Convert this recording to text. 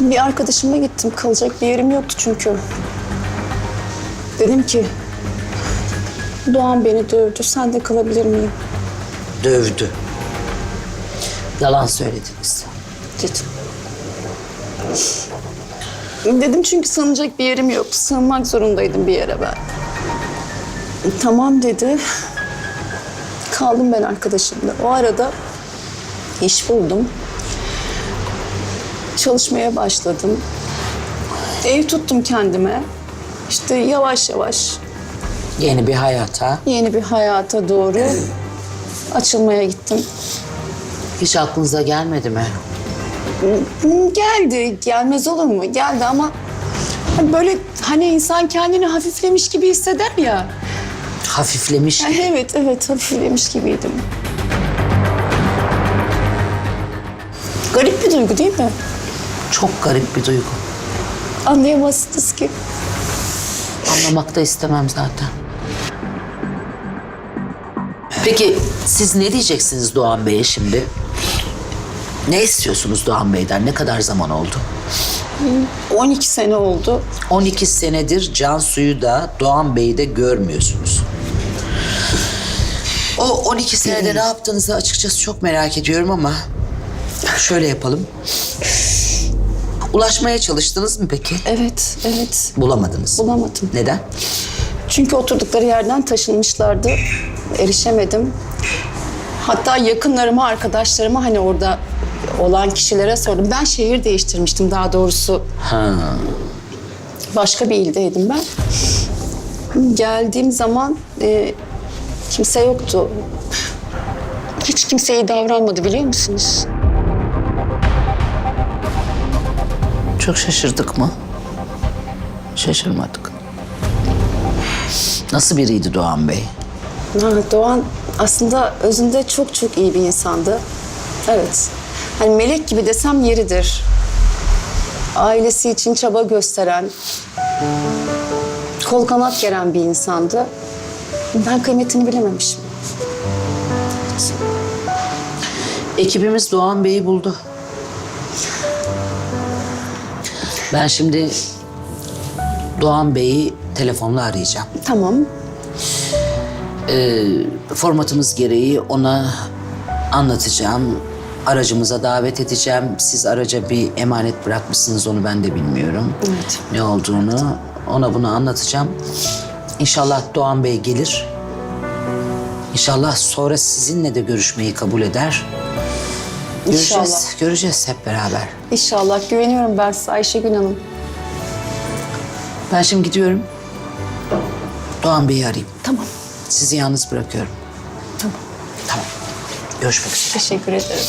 Bir arkadaşıma gittim. Kalacak bir yerim yoktu çünkü. Dedim ki... Doğan beni dövdü. Sen de kalabilir miyim? Dövdü. Yalan söylediniz. Dedim. Dedim çünkü sığınacak bir yerim yoktu. Sığınmak zorundaydım bir yere ben. Tamam dedi. Kaldım ben arkadaşımla. O arada iş buldum. Çalışmaya başladım. Ev tuttum kendime. İşte yavaş yavaş Yeni bir hayata. yeni bir hayata doğru açılmaya gittim. Hiç aklınıza gelmedi mi? Hı, Geldi, gelmez olur mu? Geldi ama hani böyle hani insan kendini hafiflemiş gibi hisseder ya. Hafiflemiş. Ya Evet, evet hafiflemiş gibiydim. Garip bir duygu değil mi? Çok garip bir duygu. Anlayamazsınız ki. Anlamak da istemem zaten. Peki siz ne diyeceksiniz Doğan Bey'e şimdi? Ne istiyorsunuz Doğan Bey'den? Ne kadar zaman oldu? 12 sene oldu. 12 senedir Cansu'yu da Doğan Bey'i de görmüyorsunuz. O 12 senede ne yaptığınızı açıkçası çok merak ediyorum ama şöyle yapalım. Ulaşmaya çalıştınız mı peki? Evet, evet. Bulamadınız. Bulamadım. Neden? Çünkü oturdukları yerden taşınmışlardı. Erişemedim. Hatta yakınlarıma, arkadaşlarıma hani orada olan kişilere sordum. Ben şehir değiştirmiştim daha doğrusu. Ha. Başka bir ildeydim ben. Geldiğim zaman e, kimse yoktu. Hiç kimse iyi davranmadı biliyor musunuz? Çok şaşırdık mı? Şaşırmadık. Nasıl biriydi Doğan Bey? Ha, Doğan aslında özünde çok çok iyi bir insandı. Evet. Hani melek gibi desem yeridir. Ailesi için çaba gösteren, kol kanat geren bir insandı. Ben kıymetini bilememişim. Ekibimiz Doğan Bey'i buldu. Ben şimdi Doğan Bey'i telefonla arayacağım. Tamam. Formatımız gereği ona anlatacağım. Aracımıza davet edeceğim. Siz araca bir emanet bırakmışsınız onu ben de bilmiyorum. Evet. Ne olduğunu ona bunu anlatacağım. İnşallah Doğan Bey gelir. İnşallah sonra sizinle de görüşmeyi kabul eder. Göreceğiz, İnşallah. göreceğiz hep beraber. İnşallah. Güveniyorum ben size Ayşegül Hanım. Ben şimdi gidiyorum. Doğan Bey'i arayayım. Tamam. Sizi yalnız bırakıyorum. Tamam. Tamam. Görüşmek üzere. Teşekkür ederim.